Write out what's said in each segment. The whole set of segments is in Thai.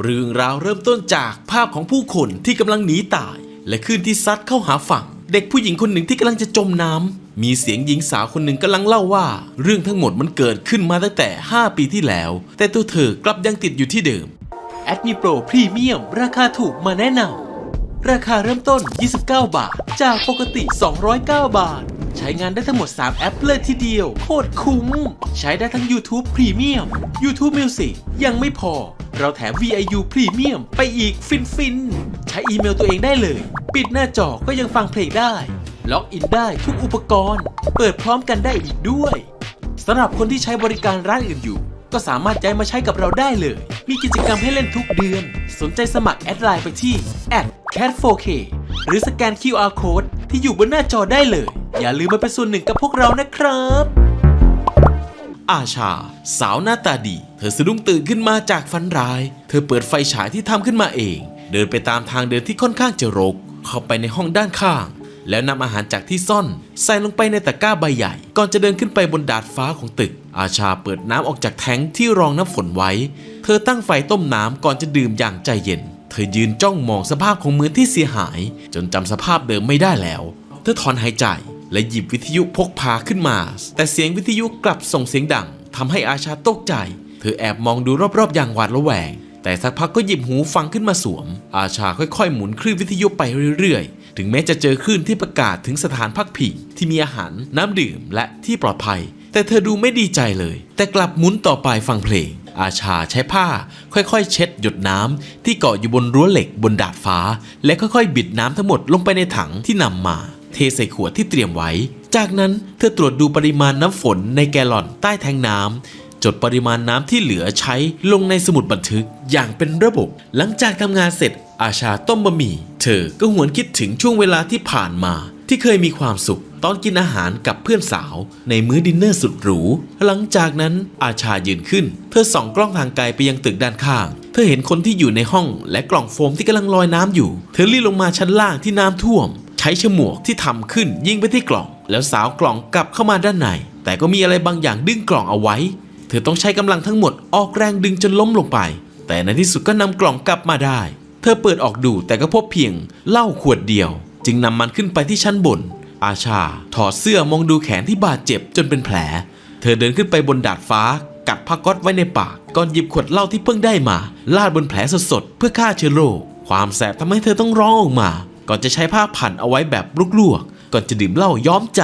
เรื่องราวเริ่มต้นจากภาพของผู้คนที่กำลังหนีตาย และคลื่นที่ซัดเข้าหาฝั่ง เด็กผู้หญิงคนหนึ่งที่กำลังจะจมน้ำมีเสียงหญิงสาวคนหนึ่งกำลังเล่าว่า เรื่องทั้งหมดมันเกิดขึ้นมาตั้งแต่ 5 ปีที่แล้ว แต่ตัวเธอกลับยังติดอยู่ที่เดิมแอดมิโปรพรีเมียมราคาถูกมาแนะนำราคาเริ่มต้น 29 บาท จากปกติ 209 บาท ใช้งานได้ทั้งหมด 3 แอปเลยทีเดียว โคตรคุ้ม ใช้ได้ทั้ง YouTube Premium YouTube Music ยังไม่พอ เราแถม VIU Premium ไปอีกฟินฟินๆใช้อีเมลตัวเองได้เลย ปิดหน้าจอก็ยังฟังเพลงได้ ล็อกอินได้ทุกอุปกรณ์ เปิดพร้อมกันได้อีกด้วยสำหรับคนที่ใช้บริการร้านอื่นอยู่ ก็สามารถย้ายมาใช้กับเราได้เลย มีกิจกรรมให้เล่นทุกเดือน สนใจสมัครแอดไลน์ไปที่ @cat4k หรือสแกน QR code ที่อยู่บนหน้าจอได้เลย อย่าลืมมาเป็นส่วนหนึ่งกับพวกเรานะครับ อาชา สาวหน้าตาดี เธอสะดุ้งตื่นขึ้นมาจากฝันร้าย เธอเปิดไฟฉายที่ทำขึ้นมาเอง เดินไปตามทางเดินที่ค่อนข้างจะรก เข้าไปในห้องด้านข้าง แล้วนำอาหารจากที่ซ่อน ใส่ลงไปในตะกร้าใบใหญ่ ก่อนจะเดินขึ้นไปบนดาดฟ้าของตึก อาชาเปิดน้ำออกจากแทงที่รองน้ำฝนไว้ เธอตั้งไฟต้มน้ำก่อนจะดื่มอย่างใจเย็นเธอยืนจ้องมองสภาพของมือที่เสียหาย จนจำสภาพเดิมไม่ได้แล้ว เธอถอนหายใจ และหยิบวิทยุพกพาขึ้นมา แต่เสียงวิทยุกลับส่งเสียงดังทำให้อาชาตกใจ เธอแอบมองดูรอบๆ อย่างหวาดระแวง แต่สักพักก็หยิบหูฟังขึ้นมาสวม อาชาค่อยๆ หมุนคลื่นวิทยุไปเรื่อยๆ ถึงแม้จะเจอคลื่นที่ประกาศถึงสถานพักผิงที่มีอาหาร น้ำดื่มและที่ปลอดภัย แต่เธอดูไม่ดีใจเลย แต่กลับหมุนต่อไปฟังเพลงอาชาใช้ผ้า ค่อยๆ เช็ดหยดน้ำที่เกาะอยู่บนรั้วเหล็กบนดาดฟ้า และค่อยๆ บิดน้ำทั้งหมดลงไปในถังที่นำมา เทใส่ขวดที่เตรียมไว้ จากนั้นเธอตรวจดูปริมาณน้ำฝนในแกลลอนใต้แทงน้ำจดปริมาณน้ำที่เหลือใช้ลงในสมุดบันทึกอย่างเป็นระบบ หลังจากทำงานเสร็จอาชาต้มบะหมี่ เธอก็หวนคิดถึงช่วงเวลาที่ผ่านมา ที่เคยมีความสุขตอนกินอาหารกับเพื่อนสาว ในมื้อดินเนอร์สุดหรู หลังจากนั้นอาชายืนขึ้น เธอส่องกล้องทางไกลไปยังตึกด้านข้าง เธอเห็นคนที่อยู่ในห้องและกล่องโฟมที่กำลังลอยน้ำอยู่ เธอรีบลงมาชั้นล่างที่น้ำท่วม ช้ฉมวกที่ทำขึ้นยิงไปที่กล่อง แล้วสาวกล่องกลับเข้ามาด้านใน แต่ก็มีอะไรบางอย่างดึงกล่องเอาไว้ เธอต้องใช้กำลังทั้งหมดออกแรงดึงจนล้มลงไป แต่ในที่สุดก็นำกล่องกลับมาได้ เธอเปิดออกดูแต่ก็พบเพียงเหล้าขวดเดียว จึงนำมันขึ้นไปที่ชั้นบน อาชา ถอดเสื้อมองดูแขนที่บาดเจ็บจนเป็นแผล เธอเดินขึ้นไปบนดาดฟ้า กัดผ้าก๊อตไว้ในปากก่อนหยิบขวดเหล้าที่เพิ่งได้มาลาดบนแผลสดๆเพื่อฆ่าเชื้อโรคความแสบทำให้เธอต้องร้องออกมา ก่อนจะใช้ผ้าพันเอาไว้แบบลวกๆก่อนจะดื่มเหล้าย้อมใจ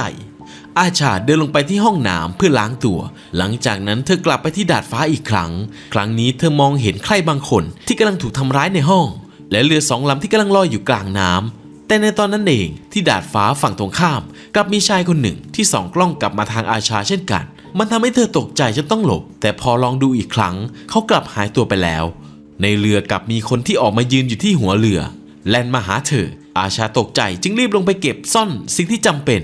อาชาเดินลงไปที่ห้องน้ำเพื่อล้างตัว หลังจากนั้นเธอกลับไปที่ดาดฟ้าอีกครั้ง ครั้งนี้เธอมองเห็นใครบางคนที่กำลังถูกทำร้ายในห้อง และเรือสองลำที่กำลังลอยอยู่กลางน้ำแต่ในตอนนั้นเองที่ดาดฟ้าฝั่งตรงข้ามกลับมีชายคนหนึ่งที่ส่องกล้องกลับมาทางอาชาเช่นกัน มันทำให้เธอตกใจจนต้องหลบ แต่พอลองดูอีกครั้ง เขากลับหายตัวไปแล้ว ในเรือกลับมีคนที่ออกมายืนอยู่ที่หัวเรือ แลนมาหาเธอ อาชาตกใจจึงรีบลงไปเก็บซ่อนสิ่งที่จำเป็น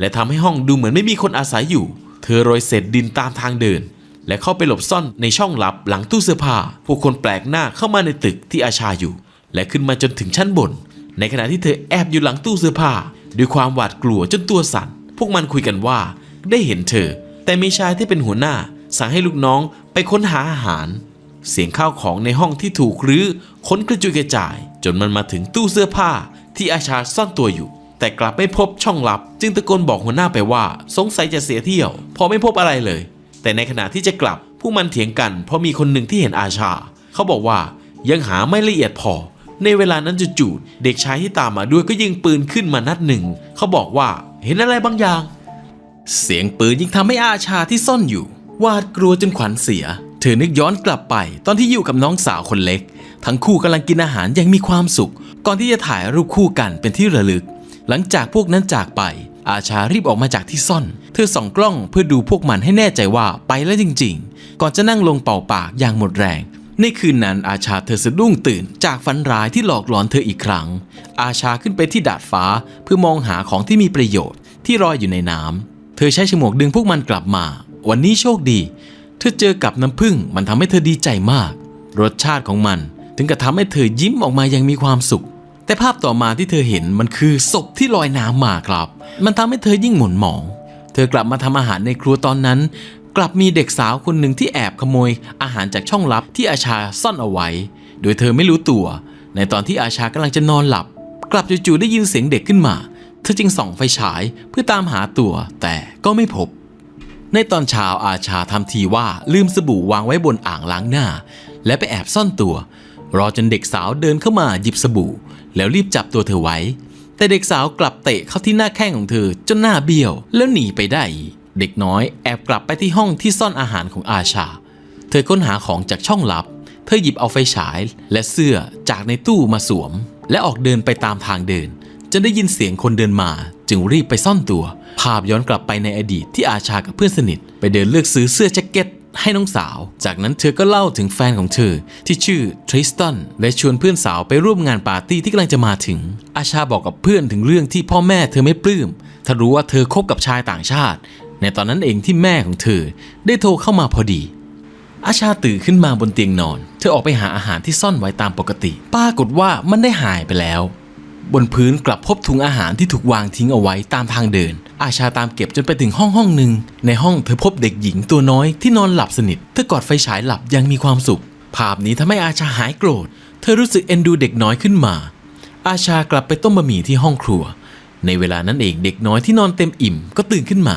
และทำให้ห้องดูเหมือนไม่มีคนอาศัยอยู่ เธอโรยเศษดินตามทางเดิน และเข้าไปหลบซ่อนในช่องลับหลังตู้เสื้อผ้าผู้คนแปลกหน้าเข้ามาในตึกที่อาชาอยู่ และขึ้นมาจนถึงชั้นบน ในขณะที่เธอแอบอยู่หลังตู้เสื้อผ้า ด้วยความหวาดกลัวจนตัวสั่นพวกมันคุยกันว่าได้เห็นเธอ แต่มีชายที่เป็นหัวหน้าสั่งให้ลูกน้องไปค้นหาอาหาร เสียงข้าวของในห้องที่ถูกรื้อค้นกระจุยกระจาย จนมันมาถึงตู้เสื้อผ้าที่อาชาซ่อนตัวอยู่ แต่กลับไม่พบช่องลับ จึงตะโกนบอกหัวหน้าไปว่า สงสัยจะเสียเที่ยว พอไม่พบอะไรเลย แต่ในขณะที่จะกลับผู้มันเถียงกัน เพราะมีคนหนึ่งที่เห็นอาชา เขาบอกว่ายังหาไม่ละเอียดพอ ในเวลานั้นจู่ๆเด็กชายที่ตามมาด้วยก็ยิงปืนขึ้นมานัดหนึ่ง เขาบอกว่าเห็นอะไรบางอย่าง เสียงปืนยิ่งทำให้อาชาที่ซ่อนอยู่หวาดกลัวจนขวัญเสีย เธอนึกย้อนกลับไปตอนที่อยู่กับน้องสาวคนเล็ก ทั้งคู่กำลังกินอาหารอย่างมีความสุข ก่อนที่จะถ่ายรูปคู่กันเป็นที่ระลึก หลังจากพวกนั้นจากไป อาชารีบออกมาจากที่ซ่อน เธอส่องกล้องเพื่อดูพวกมันให้แน่ใจว่าไปแล้วจริง ๆ ก่อนจะนั่งลงเป่าปากอย่างหมดแรงในคืนนั้นอาชาเธอสะดุ้งตื่นจากฝันร้ายที่หลอกหลอนเธออีกครั้ง อาชาขึ้นไปที่ดาดฟ้าเพื่อมองหาของที่มีประโยชน์ที่ลอยอยู่ในน้ำเธอใช้ฉมวกดึงพวกมันกลับมา วันนี้โชคดี เธอเจอกับน้ำผึ้งมันทำให้เธอดีใจมาก รสชาติของมันถึงกับทำให้เธอยิ้มออกมาอย่างมีความสุข แต่ภาพต่อมาที่เธอเห็นมันคือศพที่ลอยน้ำมาครับ มันทำให้เธอยิ่งหม่นหมอง เธอกลับมาทำอาหารในครัวตอนนั้น กลับมีเด็กสาวคนหนึ่งที่แอบขโมย อาหารจากช่องลับที่อาชาซ่อนเอาไว้ โดยเธอไม่รู้ตัว ในตอนที่อาชากำลังจะนอนหลับ กลับจู่ๆได้ยินเสียงเด็กขึ้นมา เธอจึงส่องไฟฉายเพื่อตามหาตัวแต่ก็ไม่พบ ในตอนเช้าอาชาทำทีว่าลืมสบู่วางไว้บนอ่างล้างหน้า และไปแอบซ่อนตัว รอจนเด็กสาวเดินเข้ามาหยิบสบู่ แล้วรีบจับตัวเธอไว้ แต่เด็กสาวกลับเตะเข้าที่หน้าแข้งของเธอจนหน้าเบี้ยว แล้วหนีไปได้ เด็กน้อยแอบกลับไปที่ห้องที่ซ่อนอาหารของอาชา เธอค้นหาของจากช่องลับ เธอหยิบเอาไฟฉายและเสื้อจากในตู้มาสวม และออกเดินไปตามทางเดินจนได้ยินเสียงคนเดินมาจึงรีบไปซ่อนตัว ภาพย้อนกลับไปในอดีตที่อาชากับเพื่อนสนิท ไปเดินเลือกซื้อเสื้อแจ็คเก็ตให้น้องสาว จากนั้นเธอก็เล่าถึงแฟนของเธอที่ชื่อทริสตันและชวนเพื่อนสาวไปร่วมงานปาร์ตี้ที่กำลังจะมาถึง อาชาบอกกับเพื่อนถึงเรื่องที่พ่อแม่เธอไม่ปลื้มถ้ารู้ว่าเธอคบกับชายต่างชาติ ในตอนนั้นเองที่แม่ของเธอ ได้โทรเข้ามาพอดี อาชาตื่นขึ้นมาบนเตียงนอน เธอออกไปหาอาหารที่ซ่อนไว้ตามปกติ ปรากฏว่ามันได้หายไปแล้ว บนพื้นกลับพบถุงอาหารที่ถูกวางทิ้งเอาไว้ตามทางเดิน อาชาตามเก็บจนไปถึงห้องห้องหนึ่งในห้องเธอพบเด็กหญิงตัวน้อยที่นอนหลับสนิทเธอกอดไฟฉายหลับยังมีความสุข ภาพนี้ทำให้อาชาหายโกรธ เธอรู้สึกเอ็นดูเด็กน้อยขึ้นมา อาชากลับไปต้มบะหมี่ที่ห้องครัว ในเวลานั้นเองเด็กน้อยที่นอนเต็มอิ่มก็ตื่นขึ้นมา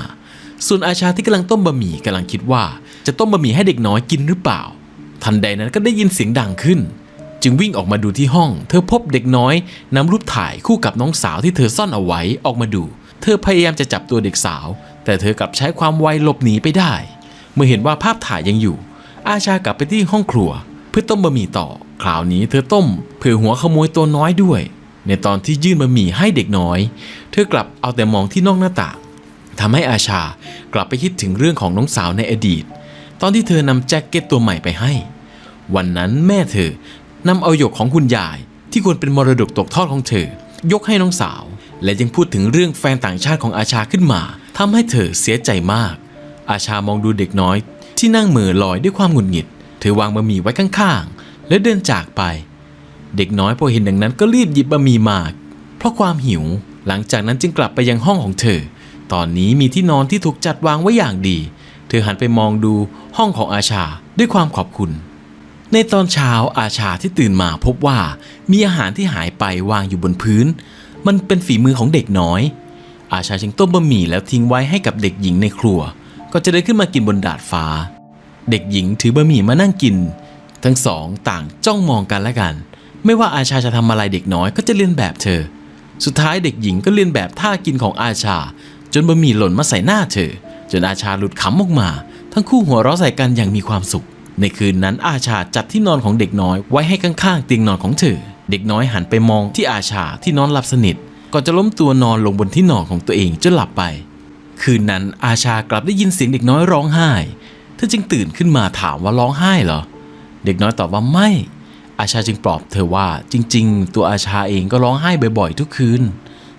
ส่วนอาชาที่กำลังต้มบะหมี่กำลังคิดว่า จะต้มบะหมี่ให้เด็กน้อยกินหรือเปล่า ทันใดนั้นก็ได้ยินเสียงดังขึ้น จึงวิ่งออกมาดูที่ห้อง เธอพบเด็กน้อยนำรูปถ่ายคู่กับน้องสาวที่เธอซ่อนเอาไว้ออกมาดู เธอพยายามจะจับตัวเด็กสาว แต่เธอกลับใช้ความไวหลบหนีไปได้ เมื่อเห็นว่าภาพถ่ายยังอยู่ อาชากลับไปที่ห้องครัว เพื่อต้มบะหมี่ต่อ คราวนี้เธอต้มเผื่อหัวขโมยตัวน้อยด้วย ในตอนที่ยื่นบะหมี่ให้เด็กน้อย เธอกลับเอาแต่มองที่นอกหน้าต่างทำให้อาชากลับไปคิดถึงเรื่องของน้องสาวในอดีต ตอนที่เธอนำแจ็คเก็ตตัวใหม่ไปให้ วันนั้นแม่เธอนำเอาหยกของคุณยายที่ควรเป็นมรดกตกทอดของเธอ ยกให้น้องสาว และยังพูดถึงเรื่องแฟนต่างชาติของอาชาขึ้นมาทำให้เธอเสียใจมาก อาชามองดูเด็กน้อย ที่นั่งเหม่อลอยด้วยความหงุดหงิด เธอวางบะหมี่ไว้ข้างๆ และเดินจากไป เด็กน้อยพอเห็นดังนั้นก็รีบหยิบบะหมี่มาเพราะความหิว หลังจากนั้นจึงกลับไปยังห้องของเธอ ตอนนี้มีที่นอนที่ถูกจัดวางไว้อย่างดี เธอหันไปมองดูห้องของอาชาด้วยความขอบคุณ ในตอนเช้าอาชาที่ตื่นมาพบว่ามีอาหารที่หายไปวางอยู่บนพื้น มันเป็นฝีมือของเด็กน้อย อาชาจึงต้มบะหมี่แล้วทิ้งไว้ให้กับเด็กหญิงในครัว ก็จะเดินขึ้นมากินบนดาดฟ้า เด็กหญิงถือบะหมี่มานั่งกิน ทั้งสองต่างจ้องมองกันและกัน ไม่ว่าอาชาจะทำอะไรเด็กน้อยก็จะเลียนแบบเธอ สุดท้ายเด็กหญิงก็เลียนแบบท่ากินของอาชา จนบะหมี่หล่นมาใส่หน้าเธอ จนอาชาหลุดขำออกมา ทั้งคู่หัวเราะใส่กันอย่างมีความสุข ในคืนนั้นอาชาจัดที่นอนของเด็กน้อยไว้ให้ข้างๆเตียงนอนของเธอ เด็กน้อยหันไปมองที่อาชาที่นอนหลับสนิท ก่อนจะล้มตัวนอนลงบนที่นอนของตัวเองจนหลับไป คืนนั้นอาชากลับได้ยินเสียงเด็กน้อยร้องไห้ เธอจึงตื่นขึ้นมาถามว่าร้องไห้เหรอ เด็กน้อยตอบว่าไม่ อาชาจึงปลอบเธอว่าจริง ๆ ตัวอาชาเองก็ร้องไห้บ่อยๆ ทุกคืน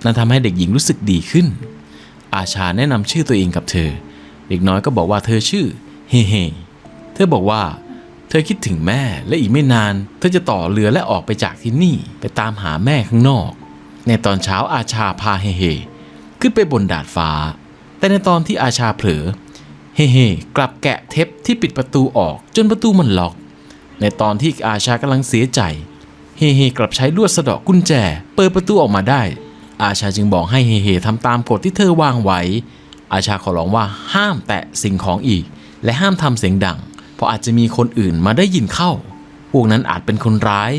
นั่นทำให้เด็กหญิงรู้สึกดีขึ้น อาชาแนะนำชื่อตัวเองกับเธอ เด็กน้อยก็บอกว่าเธอชื่อ เฮเฮเธอบอกว่า เธอคิดถึงแม่และอีกไม่นาน เธอจะต่อเรือและออกไปจากที่นี่ไปตามหาแม่ข้างนอก ในตอนเช้าอาชาพาเฮเฮขึ้นไปบนดาดฟ้า แต่ในตอนที่อาชาเผลอเฮเฮกลับแกะเทปที่ปิดประตูออกจนประตูมันล็อก ในตอนที่อาชากำลังเสียใจเฮเฮกลับใช้ลวดสะเดาะกุญแจ เปิดประตูออกมาได้ อาชาจึงบอกให้เฮเฮทำตามกฎที่เธอวางไว้ อาชาขอร้องว่าห้ามแตะสิ่งของอีก และห้ามทำเสียงดัง ราะอาจจะมีคนอื่นมาได้ยินเข้า พวกนั้นอาจเป็นคนร้าย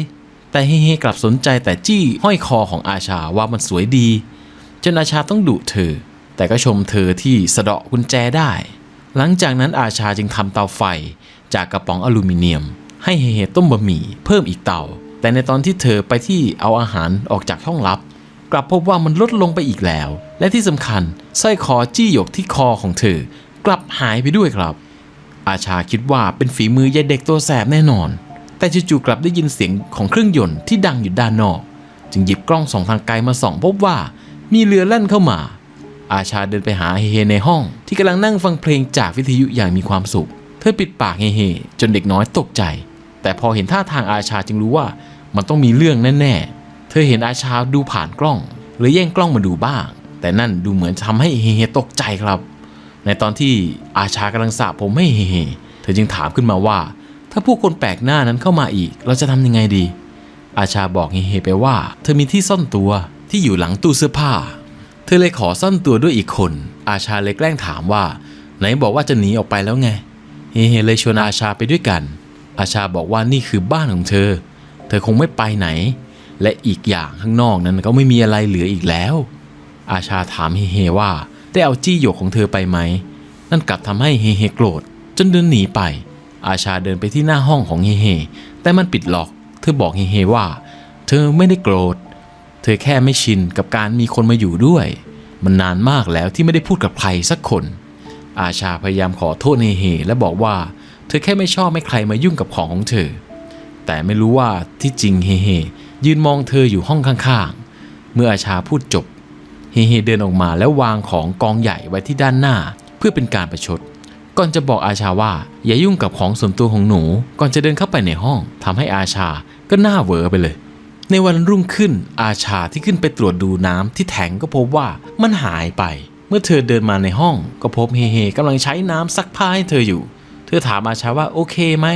แต่เฮเฮกลับสนใจแต่จี้ห้อยคอของอาชาว่ามันสวยดี จนอาชาต้องดุเธอ แต่ก็ชมเธอที่สะเดาะกุญแจได้ หลังจากนั้นอาชาจึงทำเตาไฟจากกระป๋องอลูมิเนียม ให้เฮเฮต้มบะหมี่เพิ่มอีกเตา แต่ในตอนที่เธอไปที่เอาอาหารออกจากห้องลับ กลับพบว่ามันลดลงไปอีกแล้ว และที่สำคัญสร้อยคอจี้หยกที่คอของเธอกลับหายไปด้วยครับ อาชาคิดว่าเป็นฝีมือยายเด็กตัวแสบแน่นอน แต่จู่ๆกลับได้ยินเสียงของเครื่องยนต์ที่ดังอยู่ด้านนอก จึงหยิบกล้องส่องทางไกลมาส่องพบว่ามีเรือแล่นเข้ามา อาชาเดินไปหาเฮเฮในห้อง ที่กำลังนั่งฟังเพลงจากวิทยุอย่างมีความสุข เธอปิดปากเฮเฮจนเด็กน้อยตกใจ แต่พอเห็นท่าทางอาชาจึงรู้ว่ามันต้องมีเรื่องแน่ๆ เธอเห็นอาชาดูผ่านกล้องหรือแย่งกล้องมาดูบ้าง แต่นั่นดูเหมือนทำให้เฮเฮตกใจครับ ในตอนที่อาชากำลังสระผมให้เฮเฮเธอจึงถามขึ้นมาว่า ถ้าผู้คนแปลกหน้านั้นเข้ามาอีก เราจะทำยังไงดี อาชาบอกเฮเฮไปว่า เธอมีที่ซ่อนตัวที่อยู่หลังตู้เสื้อผ้า เธอเลยขอซ่อนตัวด้วยอีกคน อาชาเลยแกล้งถามว่า ไหนบอกว่าจะหนีออกไปแล้วไงเฮเฮเลยชวนอาชาไปด้วยกัน อาชาบอกว่านี่คือบ้านของเธอ เธอคงไม่ไปไหน และอีกอย่างข้างนอกนั้นก็ไม่มีอะไรเหลืออีกแล้ว อาชาถามเฮเฮว่า ได้เอาจี้หยกของเธอไปไหม นั่นกลับทำให้เฮเฮโกรธจนเดินหนีไป อาชาเดินไปที่หน้าห้องของเฮเฮแต่มันปิดล็อก เธอบอกเฮเฮว่า เธอไม่ได้โกรธ เธอแค่ไม่ชินกับการมีคนมาอยู่ด้วย มันนานมากแล้วที่ไม่ได้พูดกับใครสักคน อาชาพยายามขอโทษเฮเฮและบอกว่า เธอแค่ไม่ชอบให้ใครมายุ่งกับของของเธอ แต่ไม่รู้ว่าที่จริงเฮเฮยืนมองเธออยู่ห้องข้างๆ เมื่ออาชาพูดจบ เฮเฮเดินออกมาแล้ววางของกองใหญ่ไว้ที่ด้านหน้า เพื่อเป็นการประชด ก่อนจะบอกอาชาว่าอย่ายุ่งกับของส่วนตัวของหนู ก่อนจะเดินเข้าไปในห้องทำให้อาชาก็หน้าเวอไปเลย ในวันรุ่งขึ้นอาชาที่ขึ้นไปตรวจดูน้ำที่แทงก็พบว่ามันหายไป เมื่อเธอเดินมาในห้องก็พบเฮเฮกำลังใช้น้ำซักผ้าให้เธออยู่ เธอถามอาชาว่าโอเคไหม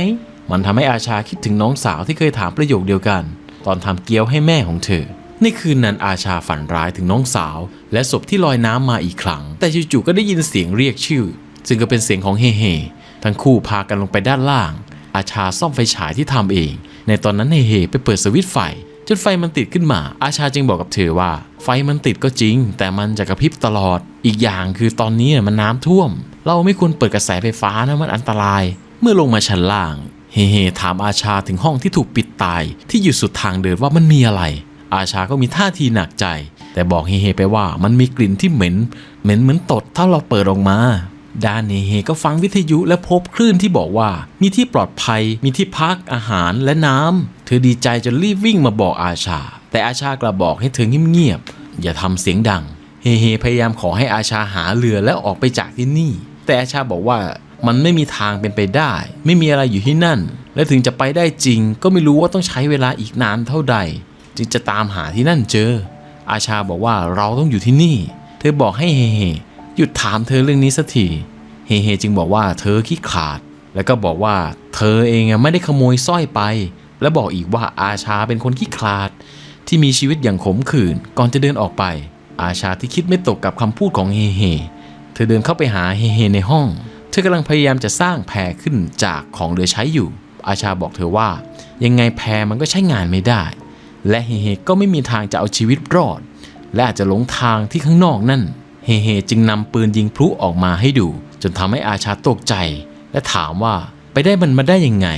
มันทำให้อาชาคิดถึงน้องสาวที่เคยถามประโยคเดียวกัน ตอนทำเกี๊ยวให้แม่ของเธอ ในคืนนั้นอาชาฝันร้ายถึงน้องสาว และศพที่ลอยน้ำมาอีกครั้ง แต่จู่ๆก็ได้ยินเสียงเรียกชื่อ ซึ่งก็เป็นเสียงของเฮเฮทั้งคู่พากันลงไปด้านล่าง อาชาซ่อมไฟฉายที่ทำเอง ในตอนนั้นเฮเฮไปเปิดสวิตช์ไฟจนไฟมันติดขึ้นมา อาชาจึงบอกกับเธอว่า ไฟมันติดก็จริง แต่มันจะกระพริบตลอด อีกอย่างคือตอนนี้มันน้ำท่วม เราไม่ควรเปิดกระแสไฟฟ้านะมันอันตราย เมื่อลงมาชั้นล่าง เฮเฮถามอาชาถึงห้องที่ถูกปิดตาย ที่อยู่สุดทางเดินว่ามันมีอะไร อาชาก็มีท่าทีหนักใจ แต่บอกเฮเฮไปว่ามันมีกลิ่นที่เหม็น เหม็นเหมือนตดถ้าเราเปิดออกมาด้านเฮเฮก็ฟังวิทยุและพบคลื่นที่บอกว่า มีที่ปลอดภัย มีที่พักอาหารและน้ำเธอดีใจจนรีบวิ่งมาบอกอาชา แต่อาชากลับบอกให้เธอเงียบๆอย่าทำเสียงดัง เฮเฮพยายามขอให้อาชาหาเรือแล้วออกไปจากที่นี่ แต่อาชาบอกว่ามันไม่มีทางเป็นไปได้ ไม่มีอะไรอยู่ที่นั่น และถึงจะไปได้จริง ก็ไม่รู้ว่าต้องใช้เวลาอีกนานเท่าใด จึงจะตามหาที่นั่นเจอ อาชาบอกว่าเราต้องอยู่ที่นี่ เธอบอกให้เฮเฮหยุดถามเธอเรื่องนี้สักทีเฮเฮจึงบอกว่าเธอขี้ขาด แล้วก็บอกว่าเธอเองอะไม่ได้ขโมยสร้อยไป และบอกอีกว่าอาชาเป็นคนขี้ขาด ที่มีชีวิตอย่างขมขื่นก่อนจะเดินออกไป อาชาที่คิดไม่ตกกับคำพูดของเฮเฮเธอเดินเข้าไปหาเฮเฮในห้อง เธอกำลังพยายามจะสร้างแพรขึ้นจากของเหลือใช้อยู่ อาชาบอกเธอว่า ยังไงแพรมันก็ใช้งานไม่ได้ และเฮเฮก็ไม่มีทางจะเอาชีวิตรอด และอาจจะหลงทางที่ข้างนอกนั่น เฮเฮจึงนำปืนยิงพลุออกมาให้ดู จนทำให้อาชาตกใจ และถามว่าไปได้มันมาได้ยังไง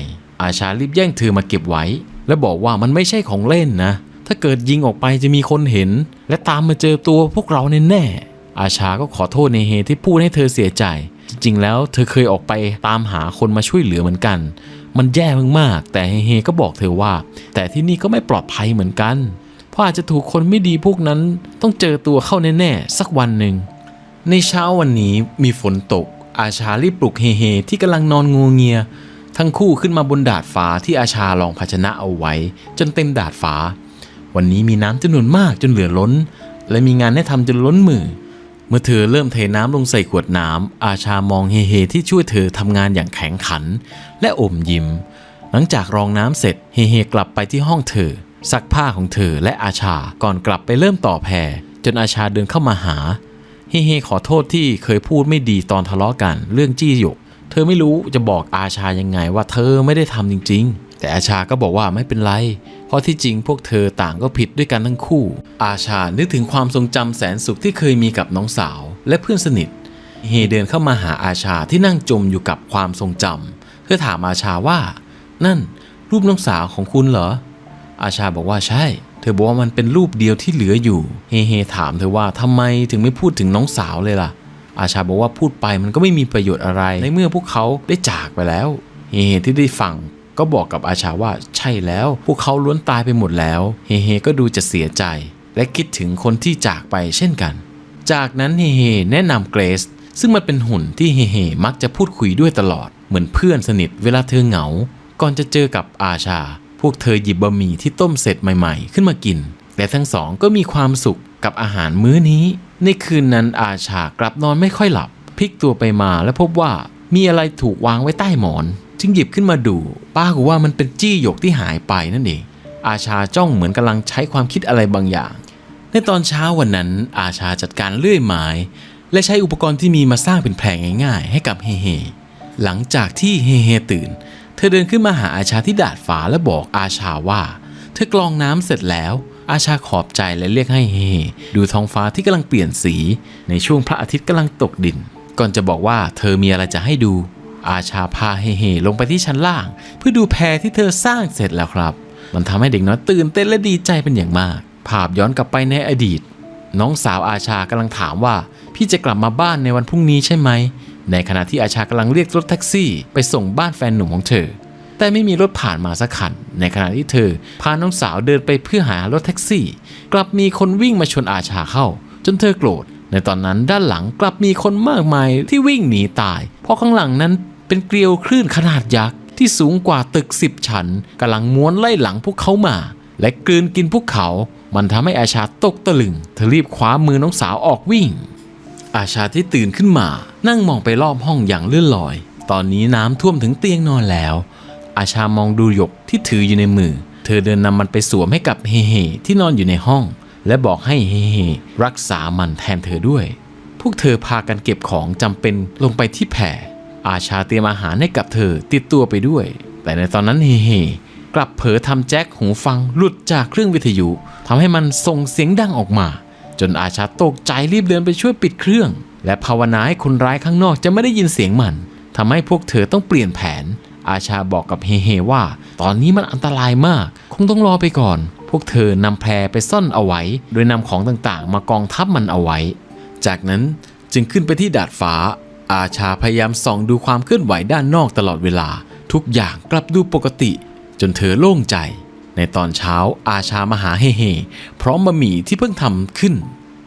อาชารีบแย่งเธอมาเก็บไว้ และบอกว่ามันไม่ใช่ของเล่นนะ ถ้าเกิดยิงออกไปจะมีคนเห็น และตามมาเจอตัวพวกเราแน่อาชาก็ขอโทษเนเฮที่พูดให้เธอเสียใจ จริงๆ แล้วเธอเคยออกไปตามหาคนมาช่วยเหลือเหมือนกัน มันแย่มากๆแต่เฮก็บอกเธอว่า แต่ที่นี่ก็ไม่ปลอดภัยเหมือนกัน เพราะอาจจะถูกคนไม่ดีพวกนั้นต้องเจอตัวเข้าแน่ๆสักวันหนึ่งในเช้าวันนี้มีฝนตก อาชารีบปลุกเฮเฮที่กำลังนอนงัวเงีย ทั้งคู่ขึ้นมาบนดาดฟ้าที่อาชาลองภาชนะเอาไว้ จนเต็มดาดฟ้า วันนี้มีน้ำจำนวนมากจนเหลือล้น และมีงานให้ทำจนล้นมือ เมื่อเธอเริ่มเทน้ำลงใส่ขวดน้ำอาชามองเฮเฮที่ช่วยเธอทำงานอย่างแข็งขัน และอมยิ้ม หลังจากรองน้ำเสร็จเฮเฮกลับไปที่ห้องเธอซักผ้าของเธอและอาชาก่อนกลับไปเริ่มต่อแพรจนอาชาเดินเข้ามาหาเฮเฮขอโทษที่เคยพูดไม่ดีตอนทะเลาะกัน เรื่องจี้หยก เธอไม่รู้จะบอกอาชายังไงว่าเธอไม่ได้ทำจริง ๆ แต่อาชาก็บอกว่าไม่เป็นไร เพราะที่จริงพวกเธอต่างก็ผิดด้วยกันทั้งคู่ อาชานึกถึงความทรงจำแสนสุขที่เคยมีกับน้องสาว และเพื่อนสนิท เฮเดินเข้ามาหาอาชาที่นั่งจมอยู่กับความทรงจำเพื่อถามอาชาว่า นั่น รูปน้องสาวของคุณเหรอ อาชาบอกว่าใช่ เธอบอกว่ามันเป็นรูปเดียวที่เหลืออยู่ เฮเฮถามเธอว่าทำไมถึงไม่พูดถึงน้องสาวเลยล่ะ อาชาบอกว่าพูดไปมันก็ไม่มีประโยชน์อะไร ในเมื่อพวกเขาได้จากไปแล้ว เฮเฮที่ได้ฟัง ก็บอกกับอาชาว่าใช่แล้ว พวกเขาล้วนตายไปหมดแล้ว เฮเฮก็ดูจะเสียใจ และคิดถึงคนที่จากไปเช่นกัน จากนั้นเฮเฮแนะนำเกรซซึ่งมันเป็นหุ่นที่เฮเฮมักจะพูดคุยด้วยตลอด เหมือนเพื่อนสนิทเวลาเธอเหงา ก่อนจะเจอกับอาชา พวกเธอหยิบบะหมี่ที่ต้มเสร็จใหม่ๆ ขึ้นมากิน และทั้งสองก็มีความสุขกับอาหารมื้อนี้ ในคืนนั้นอาชากลับนอนไม่ค่อยหลับพลิกตัวไปมาและพบว่า มีอะไรถูกวางไว้ใต้หมอน จึงหยิบขึ้นมาดูป้ากฏว่ามันเป็นจี้หยกที่หายไปนั่นเอง อาชาจ้องเหมือนกำลังใช้ความคิดอะไรบางอย่าง ในตอนเช้าวันนั้น อาชาจัดการเลื่อยไม้ และใช้อุปกรณ์ที่มีมาสร้างเป็นแผงง่ายๆ ให้กับเฮเฮหลังจากที่เฮเฮตื่น เธอเดินขึ้นมาหาอาชาที่ดาดฟ้าและบอกอาชาว่า เธอกรองน้ำเสร็จแล้ว อาชาขอบใจและเรียกให้เฮ ดูท้องฟ้าที่กำลังเปลี่ยนสี ในช่วงพระอาทิตย์กำลังตกดิน ก่อนจะบอกว่าเธอมีอะไรจะให้ดู อาชาพาเฮเฮลงไปที่ชั้นล่าง เพื่อดูแพรที่เธอสร้างเสร็จแล้วครับ มันทำให้เด็กน้อยตื่นเต้นและดีใจเป็นอย่างมาก ภาพย้อนกลับไปในอดีต น้องสาวอาชากำลังถามว่า พี่จะกลับมาบ้านในวันพรุ่งนี้ใช่ไหม ในขณะที่อาชากำลังเรียกรถแท็กซี่ ไปส่งบ้านแฟนหนุ่มของเธอ แต่ไม่มีรถผ่านมาสักคัน ในขณะที่เธอ พาน้องสาวเดินไปเพื่อหารถแท็กซี่ กลับมีคนวิ่งมาชนอาชาเข้า จนเธอโกรธ ในตอนนั้นด้านหลังกลับมีคนมากมายที่วิ่งหนีตาย เพราะข้างหลังนั้นเป็นเกลียวคลื่นขนาดยักษ์ที่สูงกว่าตึกสิบชั้นกำลังม้วนไล่หลังพวกเขามา และกลืนกินพวกเขา มันทำให้อาชาตกตะลึง เธอรีบคว้ามือน้องสาวออกวิ่ง อาชาที่ตื่นขึ้นมา นั่งมองไปรอบห้องอย่างเลื่อนลอย ตอนนี้น้ำท่วมถึงเตียงนอนแล้ว อาชามองดูหยกที่ถืออยู่ในมือ เธอเดินนำมันไปสวมให้กับเฮเฮที่นอนอยู่ในห้อง และบอกให้เฮเฮรักษามันแทนเธอด้วย พวกเธอพากันเก็บของจำเป็นลงไปที่แผ่ อาชาเตรียมอาหารให้กับเธอติดตัวไปด้วย แต่ในตอนนั้นเฮเฮกลับเผลอทำแจ็คหูฟังหลุดจากเครื่องวิทยุทำให้มันส่งเสียงดังออกมา จนอาชาตกใจรีบเดินไปช่วยปิดเครื่อง และภาวนาให้คนร้ายข้างนอกจะไม่ได้ยินเสียงมันทำให้พวกเธอต้องเปลี่ยนแผน อาชาบอกกับเฮเฮว่า ตอนนี้มันอันตรายมาก คงต้องรอไปก่อน พวกเธอนำแพรไปซ่อนเอาไว้ โดยนำของต่างๆ มากองทับมันเอาไว้ จากนั้นจึงขึ้นไปที่ดาดฟ้า อาชาพยายามส่องดูความเคลื่อนไหวด้านนอกตลอดเวลา ทุกอย่างกลับดูปกติ จนเธอโล่งใจ ในตอนเช้าอาชามาหาเฮเฮพร้อมบะหมี่ที่เพิ่งทำขึ้น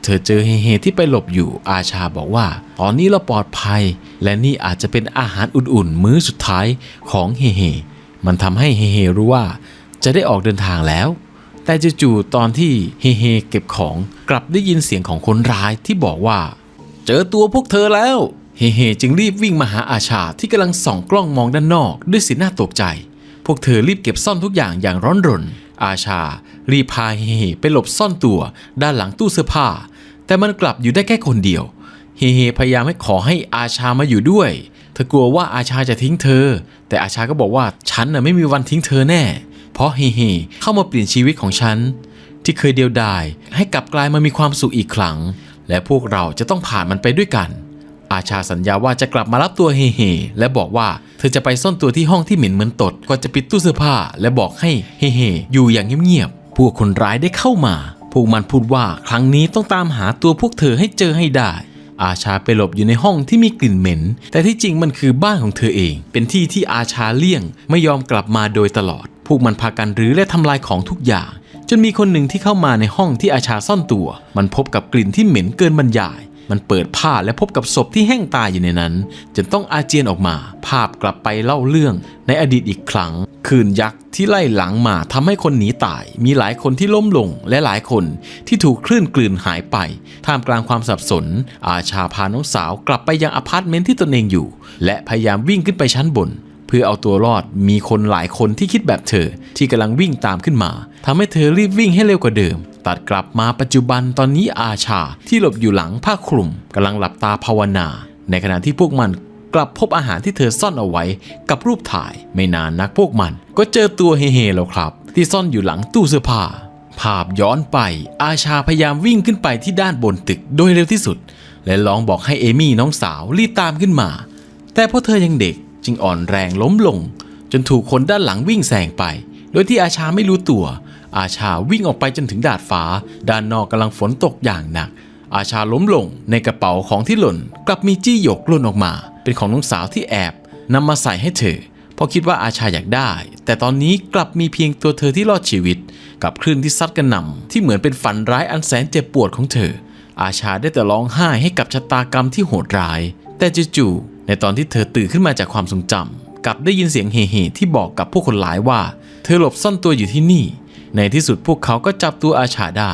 เธอเจอเฮเฮที่ไปหลบอยู่อาชาบอกว่า ตอนนี้เราปลอดภัย และนี่อาจจะเป็นอาหารอุ่นๆ มื้อสุดท้ายของเฮเฮมันทำให้เฮเฮรู้ว่า จะได้ออกเดินทางแล้ว แต่จู่ๆตอนที่เฮเฮเก็บของกลับได้ยินเสียงของคนร้ายที่บอกว่า เจอตัวพวกเธอแล้วเฮเฮจึงรีบวิ่งมาหาอาชาที่กำลังส่องกล้องมองด้านนอกด้วยสีหน้าตกใจ พวกเธอรีบเก็บซ่อนทุกอย่างอย่างร้อนรน อาชา รีบพาเฮเฮไปหลบซ่อนตัว ด้านหลังตู้เสื้อผ้า แต่มันกลับอยู่ได้แค่คนเดียวเฮเฮพยายามให้ขอให้อาชามาอยู่ด้วย เธอกลัวว่าอาชาจะทิ้งเธอ แต่อาชาก็บอกว่าฉันน่ะไม่มีวันทิ้งเธอแน่ เพราะเฮเฮเข้ามาเปลี่ยนชีวิตของฉัน ที่เคยเดียวดาย ให้กลับกลายมามีความสุขอีกครั้ง และพวกเราจะต้องผ่านมันไปด้วยกัน อาชาสัญญาว่าจะกลับมารับตัวเฮเฮและบอกว่าเธอจะไปซ่อนตัวที่ห้องที่เหม็นเหมือนตดก่อนจะปิดตู้เสื้อผ้า และบอกให้เฮเฮอยู่อย่างเงียบๆพวกคนร้ายได้เข้ามาพวกมันพูดว่าครั้งนี้ต้องตามหาตัวพวกเธอให้เจอให้ได้ อาชาไปหลบอยู่ในห้องที่มีกลิ่นเหม็น แต่ที่จริงมันคือบ้านของเธอเอง เป็นที่ที่อาชาเลี่ยงไม่ยอมกลับมาโดยตลอด พวกมันพากันรื้อและทำลายของทุกอย่าง จนมีคนหนึ่งที่เข้ามาในห้องที่อาชาซ่อนตัว มันพบกับกลิ่นที่เหม็นเกินบรรยาย มันเปิดผ้าและพบกับศพที่แห้งตายอยู่ในนั้น จนต้องอาเจียนออกมา ภาพกลับไปเล่าเรื่องในอดีตอีกครั้ง คืนยักษ์ที่ไล่หลังมาทำให้คนหนีตาย มีหลายคนที่ล้มลงและหลายคนที่ถูกคลื่นกลืนหายไป ท่ามกลางความสับสน อาชาพาน้องสาวกลับไปยังอพาร์ตเมนต์ที่ตนเองอยู่ และพยายามวิ่งขึ้นไปชั้นบน พื่อเอาตัวรอดมีคนหลายคนที่คิดแบบเธอ ที่กำลังวิ่งตามขึ้นมาทำให้เธอรีบวิ่งให้เร็วกว่าเดิม ตัดกลับมาปัจจุบันตอนนี้อาชาที่หลบอยู่หลังผ้าคลุมกำลังหลับตาภาวนา ในขณะที่พวกมันกลับพบอาหารที่เธอซ่อนเอาไว้กับรูปถ่าย ไม่นานนักพวกมัน ก็เจอตัวเฮๆแล้วครับ ที่ซ่อนอยู่หลังตู้เสื้อผ้า ภาพย้อนไป อาชาพยายามวิ่งขึ้นไปที่ด้านบนตึกโดยเร็วที่สุด และร้องบอกให้เอมี่น้องสาวรีบตามขึ้นมา แต่เพราะเธอยังเด็ก จึงอ่อนแรงล้มลง จนถูกคนด้านหลังวิ่งแซงไป โดยที่อาชาไม่รู้ตัว อาชาวิ่งออกไปจนถึงดาดฟ้า ด้านนอกกำลังฝนตกอย่างหนัก อาชาล้มลงในกระเป๋าของที่หล่น กลับมีจี้หยกหล่นออกมา เป็นของน้องสาวที่แอบนำมาใส่ให้เธอเพราะคิดว่าอาชาอยากได้ แต่ตอนนี้กลับมีเพียงตัวเธอที่รอดชีวิต กับคลื่นที่ซัดกระหน่ำที่เหมือนเป็นฝันร้ายอันแสนเจ็บปวดของเธอ อาชาได้แต่ร้องไห้ให้กับชะตากรรมที่โหดร้าย แต่จู่ๆ ในตอนที่เธอตื่นขึ้นมาจากความทรงจำกลับได้ยินเสียงเฮ่ๆที่บอกกับพวกคนร้ายว่า เธอหลบซ่อนตัวอยู่ที่นี่ ในที่สุดพวกเขาก็จับตัวอาชาได้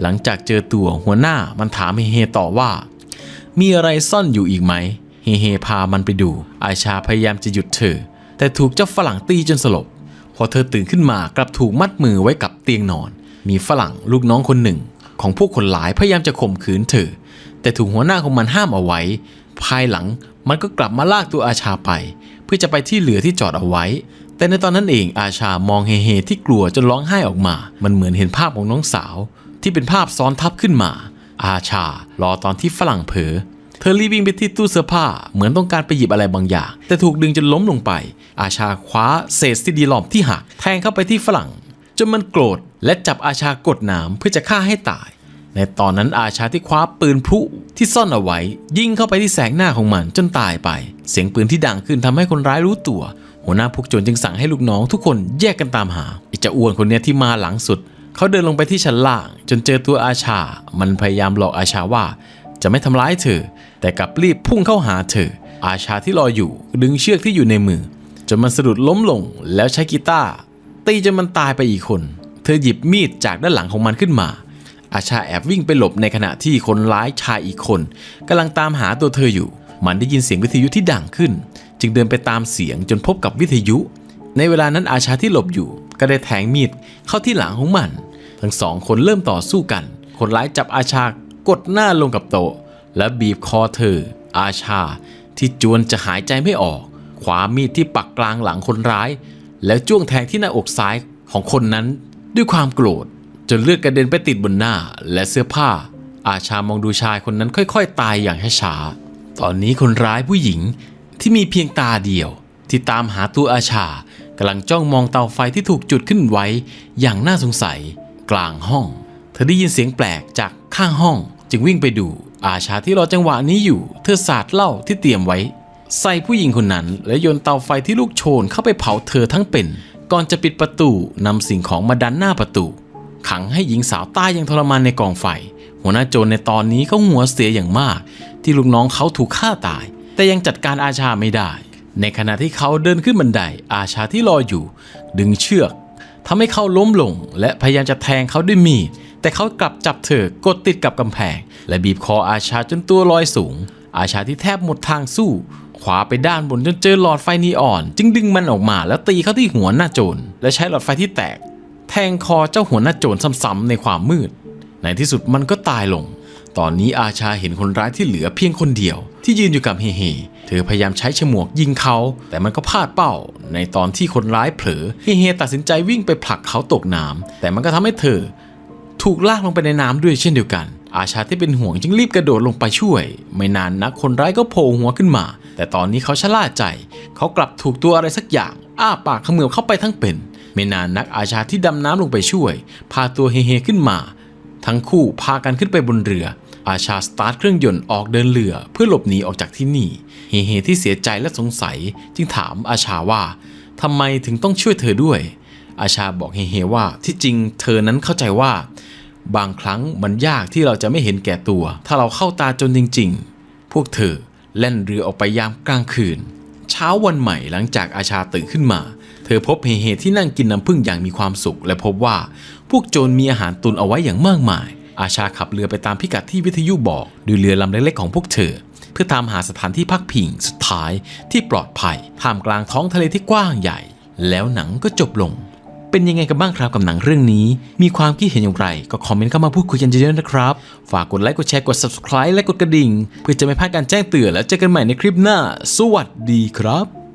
หลังจากเจอตัวหัวหน้ามันถามเฮๆต่อว่า มีอะไรซ่อนอยู่อีกไหมเฮเฮพามันไปดู อาชาพยายามจะหยุดเธอ แต่ถูกเจ้าฝรั่งตีจนสลบพอเธอตื่นขึ้นมากลับถูกมัดมือไว้กับเตียงนอน มีฝรั่งลูกน้องคนหนึ่ง ของพวกคนหลายพยายามจะข่มขืนเธอ แต่ถูกหัวหน้าของมันห้ามเอาไว้ ภายหลังมันก็กลับมาลากตัวอาชาไป เพื่อจะไปที่เหลือที่จอดเอาไว้ แต่ในตอนนั้นเองอาชามองเฮเฮที่กลัวจนร้องไห้ออกมา มันเหมือนเห็นภาพของน้องสาว ที่เป็นภาพซ้อนทับขึ้นมา อาชารอตอนที่ฝรั่งเผลอเธอรีบวิ่งไปที่ตู้เสื้อผ้าเหมือนต้องการไปหยิบอะไรบางอย่าง แต่ถูกดึงจนล้มลงไป อาชาคว้าเศษซีดีหลอมที่หักแทงเข้าไปที่ฝรั่งจนมันโกรธและจับอาชากดน้ำเพื่อจะฆ่าให้ตาย ในตอนนั้นอาชาที่คว้าปืนพลุที่ซ่อนเอาไว้ ยิงเข้าไปที่แสงหน้าของมันจนตายไป เสียงปืนที่ดังขึ้นทำให้คนร้ายรู้ตัว หัวหน้าพวกโจรจึงสั่งให้ลูกน้องทุกคนแยกกันตามหาไอ้เจ้าอ้วนคนนี้ที่มาหลังสุด เขาเดินลงไปที่ชั้นล่าง จนเจอตัวอาชา มันพยายามหลอกอาชาว่า จะไม่ทำร้ายเธอ แต่กลับรีบพุ่งเข้าหาเธอ อาชาที่รออยู่ดึงเชือกที่อยู่ในมือจนมันสะดุดล้มลงแล้วใช้กีตาร์ตีจนมันตายไปอีกคน เธอหยิบมีดจากด้านหลังของมันขึ้นมา อาชาแอบวิ่งไปหลบในขณะที่คนร้ายชายอีกคนกำลังตามหาตัวเธออยู่ มันได้ยินเสียงวิทยุที่ดังขึ้น จึงเดินไปตามเสียงจนพบกับวิทยุ ในเวลานั้นอาชาที่หลบอยู่ ก็ได้แทงมีดเข้าที่หลังของมัน ทั้งสองคนเริ่มต่อสู้กัน คนร้ายจับอาชากดหน้าลงกับโต๊ะและบีบคอเธอ อาชาที่จวนจะหายใจไม่ออกขวามีดที่ปักกลางหลังคนร้าย แล้วจ้วงแทงที่หน้าอกซ้ายของคนนั้นด้วยความโกรธ จนเลือดกระเด็นไปติดบนหน้าและเสื้อผ้า อาชามองดูชายคนนั้นค่อยๆ ตายอย่างช้าๆตอนนี้คนร้ายผู้หญิงที่มีเพียงตาเดียว ที่ตามหาตัวอาชากำลังจ้องมองเตาไฟที่ถูกจุดขึ้นไว้ อย่างน่าสงสัย กลางห้อง เธอได้ยินเสียงแปลกจากข้างห้อง จึงวิ่งไปดู อาชาที่รอจังหวะนี้อยู่ เธอสาดเหล้าที่เตรียมไว้ ใส่ผู้หญิงคนนั้น และโยนเตาไฟที่ลูกโชนเข้าไปเผาเธอทั้งเป็น ก่อนจะปิดประตูนำสิ่งของมาดันหน้าประตู ขังให้หญิงสาวตายอย่างทรมานในกองไฟ หัวหน้าโจรในตอนนี้เขาหัวเสียอย่างมาก ที่ลูกน้องเขาถูกฆ่าตาย แต่ยังจัดการอาชาไม่ได้ ในขณะที่เขาเดินขึ้นบันไดอาชาที่รออยู่ ดึงเชือกทำให้เขาล้มลง และพยายามจะแทงเขาด้วยมีดแต่เขากลับจับเธอกดติดกับกำแพง และบีบคออาชาจนตัวลอยสูง อาชาที่แทบหมดทางสู้ขวาไปด้านบนจนเจอหลอดไฟนีออน จึงดึงมันออกมาแล้วตีเข้าที่หัวหน้าโจรและใช้หลอดไฟที่แตก งคอเจ้าหัวหน้าโจรซ้ำๆในความมืด ในที่สุดมันก็ตายลง ตอนนี้อาชาเห็นคนร้ายที่เหลือเพียงคนเดียว ที่ยืนอยู่กับเฮเฮเธอพยายามใช้ฉมวกยิงเขา แต่มันก็พลาดเป้า ในตอนที่คนร้ายเผลอเฮเฮตัดสินใจวิ่งไปผลักเขาตกน้ำแต่มันก็ทำให้เธอ ถูกลากลงไปในน้ำด้วยเช่นเดียวกัน อาชาที่เป็นห่วงจึงรีบกระโดดลงไปช่วย ไม่นานนักคนร้ายก็โผล่หัวขึ้นมา แต่ตอนนี้เขาชะล่าใจ เขากลับถูกตัวอะไรสักอย่าง อ้าปากเขมือบเข้าไปทั้งเป็น ไม่นานนักอาชาที่ดำน้ำลงไปช่วย พาตัวเฮเฮขึ้นมา ทั้งคู่พากันขึ้นไปบนเรือ อาชาสตาร์ทเครื่องยนต์ออกเดินเรือเพื่อหลบหนีออกจากที่นี่ เฮเฮที่เสียใจและสงสัย จึงถามอาชาว่าทำไมถึงต้องช่วยเธอด้วย อาชาบอกเฮเฮว่าที่จริงเธอนั้นเข้าใจว่า บางครั้งมันยากที่เราจะไม่เห็นแก่ตัว ถ้าเราเข้าตาจนจริง ๆ พวกเธอแล่นเรือออกไปยามกลางคืน เช้าวันใหม่หลังจากอาชาตื่นขึ้นมา เธอพบเฮเฮที่นั่งกินน้ำผึ้งอย่างมีความสุข และพบว่าพวกโจรมีอาหารตุนเอาไว้อย่างมากมาย อาชาขับเรือไปตามพิกัดที่วิทยุบอกด้วยเรือลำเล็กๆของพวกเธอ เพื่อตามหาสถานที่พักพิงสุดท้ายที่ปลอดภัยท่ามกลางท้องทะเลที่กว้างใหญ่ แล้วหนังก็จบลง เป็นยังไงกันบ้างครับกับหนังเรื่องนี้ มีความคิดเห็นอย่างไร ก็คอมเมนต์เข้ามาพูดคุยกันเยอะๆนะครับ ฝากกดไลค์กดแชร์กด subscribe และกดกระดิ่ง เพื่อจะไม่พลาดการแจ้งเตือนแล้วเจอกันใหม่ในคลิปหน้า สวัสดีครับ